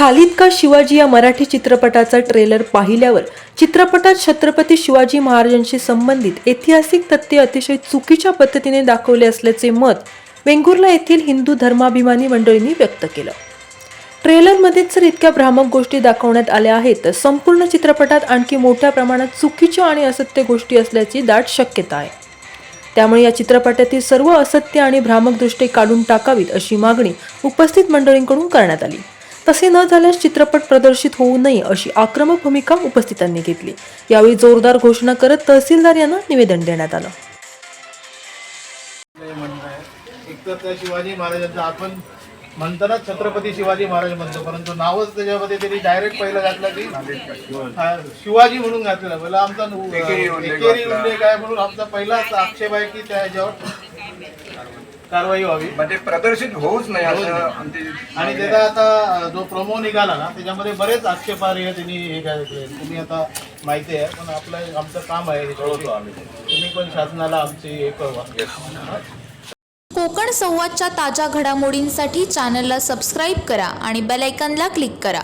खालिद का शिवाजी या मराठी चित्रपटाचा ट्रेलर पाहिल्यावर चित्रपटात छत्रपती शिवाजी महाराजांशी संबंधित ऐतिहासिक तथ्य अतिशय चुकीच्या पद्धतीने दाखवले असल्याचे मत वेंगुर्ला येथील हिंदू धर्माभिमानी मंडळींनी व्यक्त केलं. ट्रेलरमध्येच जर इतक्या भ्रामक गोष्टी दाखवण्यात आल्या आहेत तर संपूर्ण चित्रपटात आणखी मोठ्या प्रमाणात चुकीच्या आणि असत्य गोष्टी असल्याची दाट शक्यता आहे. त्यामुळे या चित्रपटातील सर्व असत्य आणि भ्रामक दृष्टी काढून टाकावीत अशी मागणी उपस्थित मंडळींकडून करण्यात आली. तसे न झाल्यास चित्रपट प्रदर्शित होऊ नये अशी आक्रमक भूमिका उपस्थितांनी घेतली. यावेळी जोरदार घोषणा करत तहसीलदार यांना निवेदन देण्यात आलं. शिवाजी महाराजांचं आपण म्हणताना छत्रपती शिवाजी महाराज म्हणतो परंतु नावच त्याच्यामध्ये त्यांनी डायरेक्ट पहिलं घातलं की शिवाजी म्हणून घातलेलं. पहिला आमचा एकेरी उल्लेख आहे म्हणून आमचा पहिलाच आक्षेप आहे की त्या ह्याच्यावर कारवाई व्हावी. म्हणजे प्रदर्शित होऊच नाही असं आमची आणि त्याचा आता जो प्रोमो निघाला ना त्याच्यामध्ये बरेच आक्षेपार्ह त्यांनी हे घातले तुम्ही आता माहिती आहे पण आपलं आमचं काम आहे त्याच्यावरती. तुम्ही पण शासनाला आमची हे कळवा. कोकण संवादच्या ताज्या घडामोडींसाठी चॅनलला सबस्क्राईब करा आणि बेल आयकॉनला क्लिक करा.